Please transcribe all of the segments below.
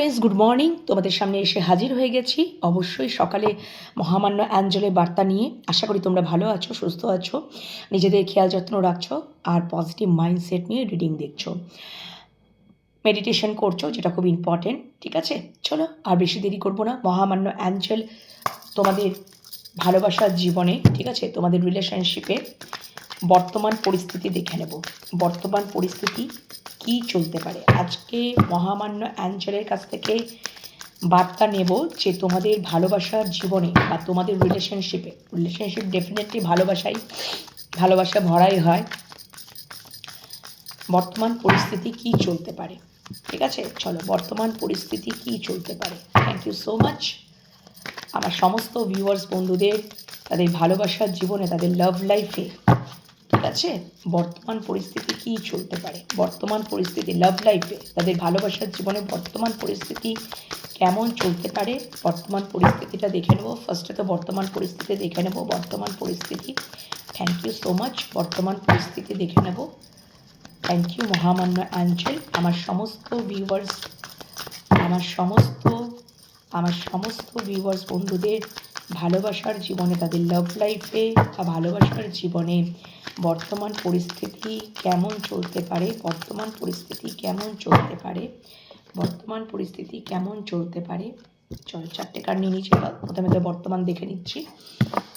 Friends good morning তোমাদের সামনে এসে হাজির হয়ে গেছি। অবশ্যই সকালে মহামান্য অ্যাঞ্জেলের বার্তা নিয়ে। আশা করি তোমরা ভালো আছো, সুস্থ আছো, নিজেদের খেয়াল যত্ন রাখছো আর পজিটিভ মাইন্ডসেট নিয়ে রিডিং দেখছ। মেডিটেশন করছ, যেটা খুব ইম্পর্টেন্ট ঠিক আছে? চলো, আর বেশি দেরি করব না। মহামান্য অ্যাঞ্জেল তোমাদের ভালোবাসার জীবনে, ঠিক আছে? তোমাদের রিলেশনশিপে বর্তমান পরিস্থিতি দেখে নেব। বর্তমান পরিস্থিতি কি চলতে পারে? আজকে মহামান্য অ্যাঞ্জেলের কাছ থেকে বার্তা নেব যে তোমাদের ভালোবাসার জীবনে বা তোমাদের রিলেশনশিপে রিলেশনশিপ ডেফিনেটলি ভালোবাসাই, ভালোবাসা ভরাই হয়। বর্তমান পরিস্থিতি কি চলতে পারে? ঠিক আছে? চলো, বর্তমান পরিস্থিতি কি চলতে পারে? থ্যাংক ইউ সো মাচ আমার সমস্ত ভিউয়ার্স বন্ধুদের, তাদের ভালোবাসার জীবনে, তাদের লাভ লাইফে আছে? বর্তমান পরিস্থিতি কি চলতে পারে? বর্তমান পরিস্থিতি লাভ লাইফে তাদের ভালোবাসার জীবনে বর্তমান পরিস্থিতি কেমন চলতে পারে? বর্তমান পরিস্থিতিটা দেখে নেব। ফার্স্টে তো বর্তমান পরিস্থিতি দেখে নেব। বর্তমান পরিস্থিতি থ্যাংক ইউ সো মাচ বর্তমান পরিস্থিতি দেখে নেব। থ্যাংক ইউ মহামান্য অ্যাঞ্জেল আমার সমস্ত ভিউয়ার্স আমার সমস্ত আমার সমস্ত ভিউয়ার্স বন্ধুদের ভালোবাসার জীবনে তাদের লাভ লাইফে বা ভালোবাসার জীবনে বর্তমান পরিস্থিতি কেমন চলতে পারে, বর্তমান পরিস্থিতি কেমন চলতে পারে, বর্তমান পরিস্থিতি কেমন চলতে পারে, চল চারটে কার্ড নিয়ে নিচ্ছি প্রথমে তো বর্তমান দেখে নিচ্ছি।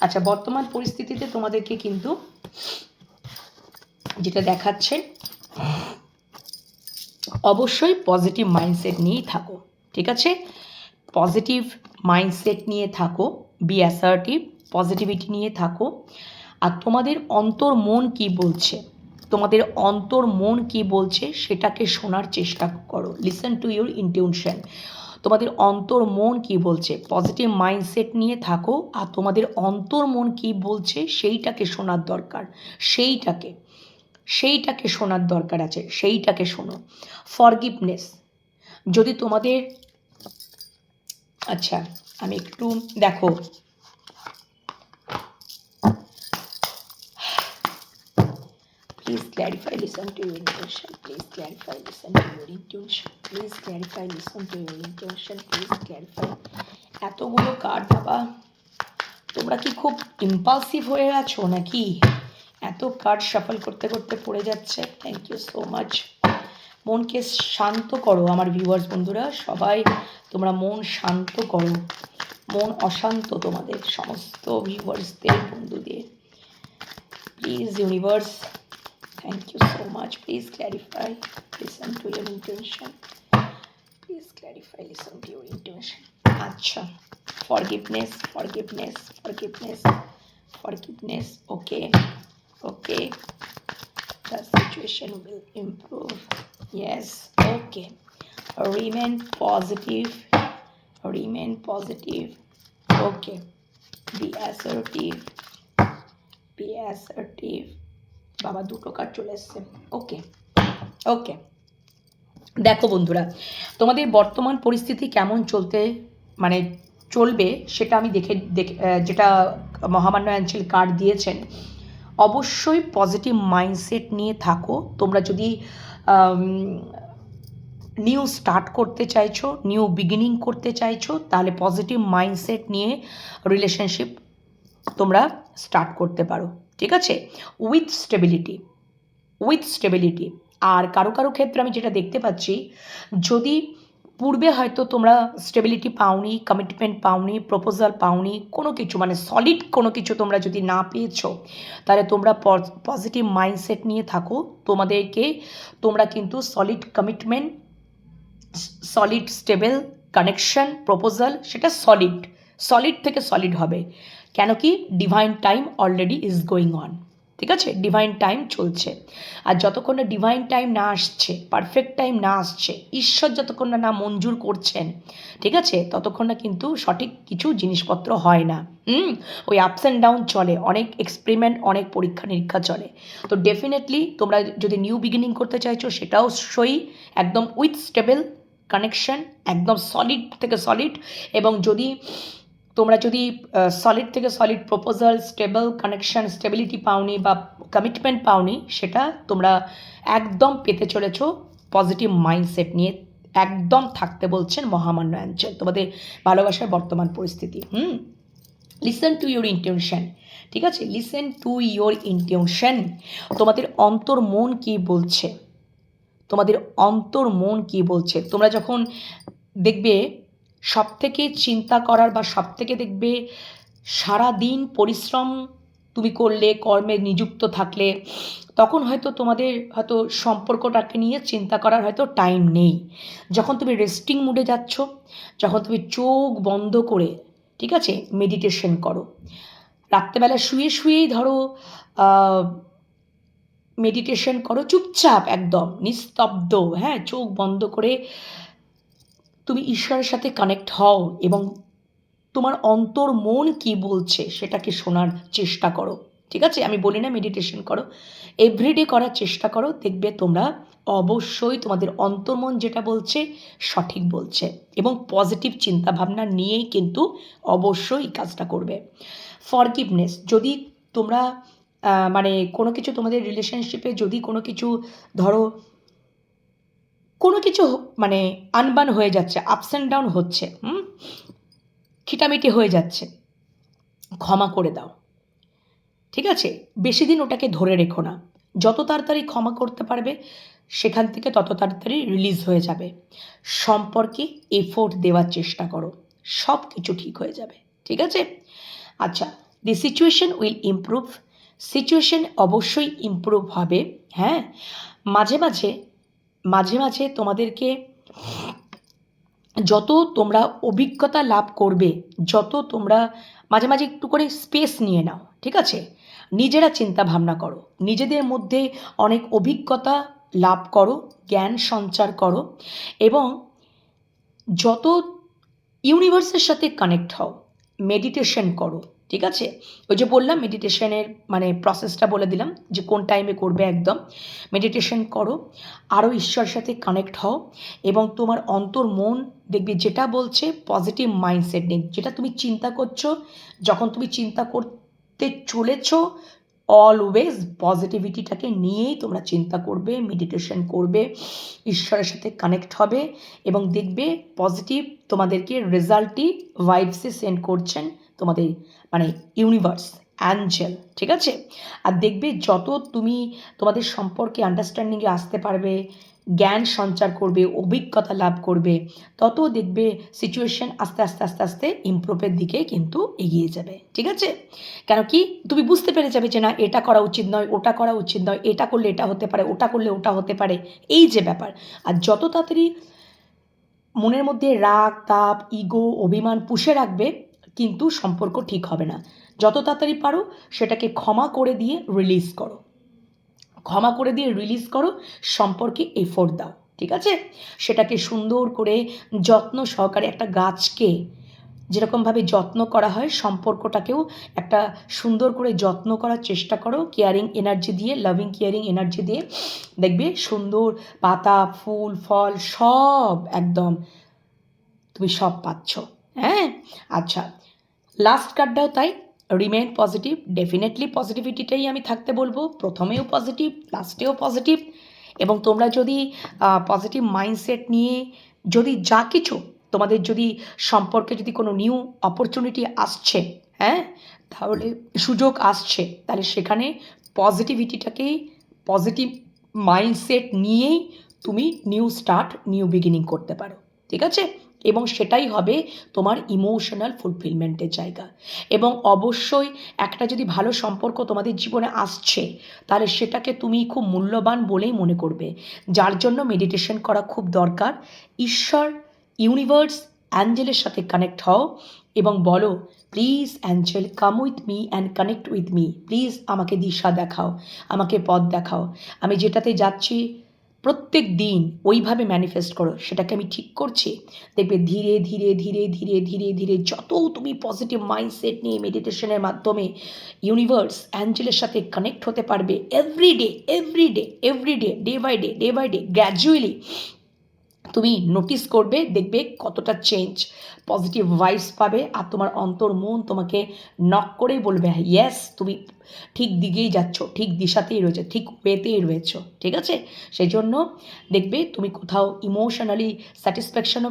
আচ্ছা বর্তমান পরিস্থিতিতে তোমাদেরকে কিন্তু যেটা দেখাচ্ছে, অবশ্যই পজিটিভ মাইন্ডসেট নিয়েই থাকো, ঠিক আছে? পজিটিভ মাইন্ডসেট নিয়ে থাকো বি অ্যাসার্টিভ পজিটিভিটি নিয়ে থাকো। আর তোমাদের অন্তর মন কি বলছে? তোমাদের অন্তর মন কি বলছে সেটাকে শোনার চেষ্টা করো। লিসেন টু ইউর ইনটিউশন তোমাদের অন্তর মন কি বলছে? পজিটিভ মাইন্ডসেট নিয়ে থাকো। আর তোমাদের অন্তর মন কি বলছে সেইটাকে শোনার দরকার। সেইটাকে। সেইটাকে শোনার দরকার আছে। সেইটাকে শোনো। ফরগিভনেস যদি তোমাদের আচ্ছা। আমি একটু, দেখো। Please clarify listen to your intention please clarify listen to your please clarify listen to your intention please clarify এতগুলো কার্ড বাবা, তোমরা কি খুব ইম্পালসিভ হয়ে আছো নাকি? এত কার্ড সফল করতে করতে পড়ে যাচ্ছে। থ্যাংক ইউ সো মাচ মনকে শান্ত করো আমার ভিউয়ার্স বন্ধুরা। সবাই, তোমরা মন শান্ত করো। মন অশান্ত তোমাদের সমস্ত ভিউয়ার্সদের বন্ধুদের please universe Thank you so much. Please clarify. Listen to your intention. Please clarify. Listen to your intention. Acha. Forgiveness. Forgiveness. Forgiveness. Forgiveness. Okay. Okay. The situation will improve. Yes. Okay. Remain positive. Remain positive. Okay. Be assertive. Be assertive. বাবা দুটো card চলে এসছে ওকে ওকে দেখো বন্ধুরা, তোমাদের বর্তমান পরিস্থিতি কেমন চলতে মানে চলবে সেটা আমি দেখে দেখে যেটা মহামান্য অ্যাঞ্চেল কার্ড দিয়েছেন, অবশ্যই পজিটিভ মাইন্ডসেট নিয়ে থাকো তোমরা যদি নিউ স্টার্ট করতে চাইছো নিউ বিগিনিং করতে চাইছো, তাহলে পজিটিভ মাইন্ডসেট নিয়ে রিলেশনশিপ তোমরা স্টার্ট করতে পারো, ঠিক আছে? উইথ স্টেবিলিটি উইথ স্টেবিলিটি আর কারও কারও ক্ষেত্রে আমি যেটা দেখতে পাচ্ছি, যদি পূর্বে হয়তো তোমরা স্টেবিলিটি পাওনি কমিটমেন্ট পাওনি প্রপোজাল পাওনি, কোনো কিছু মানে সলিড কোনো কিছু তোমরা যদি না পেয়েছ, তাহলে তোমরা পজিটিভ মাইন্ডসেট নিয়ে থাকো, তোমাদেরকে তোমরা কিন্তু solid commitment solid stable connection proposal সেটা সলিড সলিড থেকে সলিড হবে। কেন কি? Divine time already is going on ঠিক আছে? ডিভাইন টাইম চলছে। আর যতক্ষণ না ডিভাইন টাইম না আসছে পারফেক্ট টাইম না আসছে, ঈশ্বর যতক্ষণ না না মঞ্জুর করছেন, ঠিক আছে? ততক্ষণ না কিন্তু সঠিক কিছু জিনিসপত্র হয় না। হুম? ওই আপস অ্যান্ড ডাউন চলে, অনেক এক্সপেরিমেন্ট অনেক পরীক্ষা নিরীক্ষা চলে। তো ডেফিনেটলি তোমরা যদি নিউ বিগিনিং করতে চাইছো, সেটাও সই, একদম উইথ স্টেবল কানেকশন একদম সলিড থেকে সলিড এবং যদি তোমরা যদি সলিড থেকে solid proposal stable connection stability পাওনি বা কমিটমেন্ট পাওনি, সেটা তোমরা একদম পেতে চলেছো পজিটিভ মাইন্ডসেট নিয়ে। একদম থাকতে বলছেন মহামান্য অ্যাঞ্জেল। তোমাদের ভালোবাসার বর্তমান পরিস্থিতি। হুম? লিসেন টু ইউর ইন্টেনশন ঠিক আছে? লিসেন টু ইউর ইন্টেনশন তোমাদের অন্তর মন কি বলছে? তোমাদের অন্তর মন কি বলছে? তোমরা যখন দেখবে সব থেকে চিন্তা করার বা সব থেকে দেখবে সারা দিন পরিশ্রম তুমি করলে, কর্মে নিযুক্ত থাকলে, তখন হয়তো তোমাদের হয়তো সম্পর্কটাকে নিয়ে চিন্তা করার হয়তো টাইম নেই। যখন তুমি রেস্টিং মুডে যাচ্ছ, যখন তুমি চোখ বন্ধ করে, ঠিক আছে? মেডিটেশন করো। রাত্রেবেলা শুয়ে শুয়েই ধরো মেডিটেশন করো, চুপচাপ একদম, নিস্তব্ধ হ্যাঁ চোখ বন্ধ করে তুমি ঈশ্বরের সাথে কানেক্ট হও এবং তোমার অন্তর, মন কি বলছে সেটাকে শোনার চেষ্টা করো, ঠিক আছে? আমি বলি না মেডিটেশন করো এভরিডে করার চেষ্টা করো, দেখবে তোমরা অবশ্যই তোমাদের অন্তর্মন যেটা বলছে সঠিক বলছে এবং পজিটিভ চিন্তাভাবনা নিয়েই কিন্তু অবশ্যই কাজটা করবে। ফরগিভনেস যদি তোমরা মানে কোনো কিছু তোমাদের রিলেশনশিপে যদি কোনো কিছু, ধরো, কোনো কিছু মানে আনবান হয়ে যাচ্ছে আপস অ্যান্ড ডাউন হচ্ছে, হুম? খিটামিটি হয়ে যাচ্ছে, ক্ষমা করে দাও, ঠিক আছে? বেশি দিন ওটাকে ধরে রেখো না। যত তাড়াতাড়ি ক্ষমা করতে পারবে, সেখান থেকে তত তাড়াতাড়ি রিলিজ হয়ে যাবে। সম্পর্কে এফোর্ট দেওয়ার চেষ্টা করো সব কিছু ঠিক হয়ে যাবে, ঠিক আছে? আচ্ছা the situation will improve situation অবশ্যই ইমপ্রুভ হবে হ্যাঁ? মাঝে মাঝে মাঝে মাঝে তোমাদেরকে যত তোমরা অভিজ্ঞতা লাভ করবে, যত তোমরা মাঝে মাঝে একটু করে স্পেস নিয়ে নাও, ঠিক আছে? নিজেরা চিন্তা ভাবনা করো, নিজেদের মধ্যে অনেক অভিজ্ঞতা লাভ করো, জ্ঞান সঞ্চার করো, এবং যত ইউনিভার্সের সাথে কানেক্ট হও মেডিটেশন করো ঠিক আছে? ওই যে বললাম মেডিটেশনের মানে প্রসেসটা বলে দিলাম যে কোন টাইমে করবে একদম। মেডিটেশন করো আরও ঈশ্বরের সাথে কানেক্ট হও এবং তোমার অন্তর, মন দেখবে যেটা বলছে পজিটিভ মাইন্ডসেট নেই যেটা তুমি চিন্তা করছ, যখন তুমি চিন্তা করতে চলেছো অলওয়েজ পজিটিভিটিটাকে নিয়েই তোমরা চিন্তা করবে মেডিটেশন করবে, ঈশ্বরের সাথে কানেক্ট হবে এবং দেখবে পজিটিভ তোমাদেরকে রেজাল্টই ভাইবসে সেন্ড করছেন তোমাদের মানে ইউনিভার্স অ্যাঞ্জেল ঠিক আছে? আর দেখবে যত তুমি তোমাদের সম্পর্কে আন্ডারস্ট্যান্ডিংয়ে আসতে পারবে, জ্ঞান সঞ্চার করবে, অভিজ্ঞতা লাভ করবে, তত দেখবে সিচুয়েশন আস্তে আস্তে আস্তে আস্তে ইমপ্রুভের দিকে কিন্তু এগিয়ে যাবে, ঠিক আছে? কেন কি? তুমি বুঝতে পেরে যাবে যে না, এটা করা উচিত নয়, ওটা করা উচিত নয়, এটা করলে এটা হতে পারে, ওটা করলে ওটা হতে পারে, এই যে ব্যাপার। আর যত তাড়াতাড়ি মনের মধ্যে রাগ, তাপ ইগো অভিমান পুষে রাখবে কিন্তু সম্পর্ক ঠিক হবে না। যত তাড়াতাড়ি পারো, সেটাকে ক্ষমা করে দিয়ে রিলিজ করো। ক্ষমা করে দিয়ে রিলিজ করো, সম্পর্কে এফোর্ট দাও, ঠিক আছে? সেটাকে সুন্দর করে যত্ন সহকারে একটা গাছকে যেরকমভাবে যত্ন করা হয়, সম্পর্কটাকেও একটা সুন্দর করে যত্ন করার চেষ্টা করো। কেয়ারিং এনার্জি দিয়ে লাভিং কেয়ারিং এনার্জি দিয়ে। দেখবে সুন্দর পাতা, ফুল, ফল সব একদম তুমি সব পাচ্ছ। হ্যাঁ? আচ্ছা লাস্ট কার্ডটাও তাই। রিমেন পজিটিভ ডেফিনেটলি পজিটিভিটিটাই আমি থাকতে বলব। প্রথমেও পজিটিভ লাস্টেও পজিটিভ এবং তোমরা যদি পজিটিভ মাইন্ডসেট নিয়ে যদি যা কিছু তোমাদের যদি সম্পর্কে যদি কোনো নিউ অপরচুনিটি আসছে হ্যাঁ? তাহলে সুযোগ আসছে। তাহলে সেখানে পজিটিভিটিটাকেই পজিটিভ মাইন্ডসেট নিয়েই তুমি নিউ স্টার্ট নিউ বিগিনিং করতে পারো। ঠিক আছে? এবং সেটাই হবে তোমার ইমোশনাল ফুলফিলমেন্টের জায়গা। এবং অবশ্যই একটা যদি ভালো সম্পর্ক তোমাদের জীবনে আসছে, তাহলে সেটাকে তুমি খুব মূল্যবান বলেই মনে করবে। যার জন্য মেডিটেশন করা খুব দরকার। ঈশ্বর ইউনিভার্স অ্যাঞ্জেলের সাথে কানেক্ট হও এবং বলো please angel come with me and connect with me please আমাকে দিশা দেখাও, আমাকে পথ দেখাও। আমি যেটাতে যাচ্ছি প্রত্যেক দিন ওইভাবে ম্যানিফেস্ট করো, সেটাকে আমি ঠিক করছি। দেখবে ধীরে ধীরে ধীরে ধীরে ধীরে ধীরে যত তুমি পজিটিভ মাইন্ডসেট নিয়ে মেডিটেশনের মাধ্যমে ইউনিভার্স অ্যাঞ্জেলের সাথে কানেক্ট হতে পারবে everyday everyday everyday every day day by day day by day gradually তুমি নোটিস করবে, দেখবে কতটা চেঞ্জ পজিটিভ ভাইবস পাবে আর তোমার অন্তর, মন তোমাকে নক করেই বলবে ইয়েস তুমি ঠিক দিকেই যাচ্ছ, ঠিক দিশাতেই রয়েছে, ঠিক ওয়েতেই রয়েছো। ঠিক আছে? সেই জন্য দেখবে তুমি কোথাও ইমোশনালি স্যাটিসফ্যাকশনও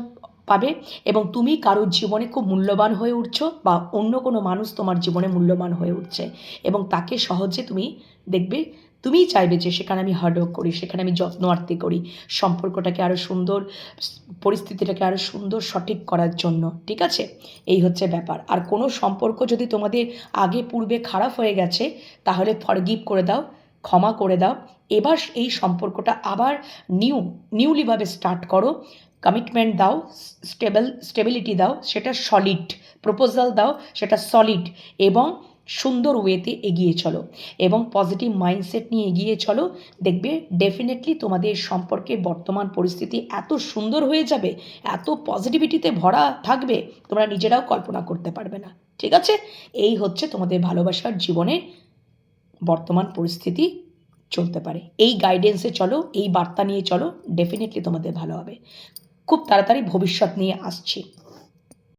পাবে এবং তুমি কারোর জীবনে খুব মূল্যবান হয়ে উঠছো বা অন্য কোনো মানুষ তোমার জীবনে মূল্যবান হয়ে উঠছে এবং তাকে সহজে তুমি দেখবে তুমিই চাইবে যে সেখানে আমি হার্ডওয়ার্ক করি, সেখানে আমি যত্ন আত্মি করি, সম্পর্কটাকে আরও সুন্দর, পরিস্থিতিটাকে আরও সুন্দর, সঠিক করার জন্য, ঠিক আছে? এই হচ্ছে ব্যাপার। আর কোনো সম্পর্ক যদি তোমাদের আগে পূর্বে খারাপ হয়ে গেছে, তাহলে ফরগিভ করে দাও, ক্ষমা করে দাও। এবার এই সম্পর্কটা আবার নিউ নিউলিভাবে স্টার্ট করো। কমিটমেন্ট দাও স্টেবল স্টেবিলিটি দাও, সেটা সলিড প্রপোজাল দাও, সেটা সলিড এবং সুন্দর ওয়েতে এগিয়ে চলো এবং পজিটিভ মাইন্ডসেট নিয়ে এগিয়ে চলো। দেখবে ডেফিনেটলি তোমাদের সম্পর্কে বর্তমান পরিস্থিতি এত সুন্দর হয়ে যাবে, এত পজিটিভিটিতে ভরা থাকবে, তোমরা নিজেরাও কল্পনা করতে পারবে না। ঠিক আছে? এই হচ্ছে তোমাদের ভালোবাসার জীবনের বর্তমান পরিস্থিতি চলতে পারে। এই গাইডেন্সে চলো, এই বার্তা নিয়ে চলো ডেফিনেটলি তোমাদের ভালো হবে। খুব তাড়াতাড়ি ভবিষ্যৎ নিয়ে আসছি।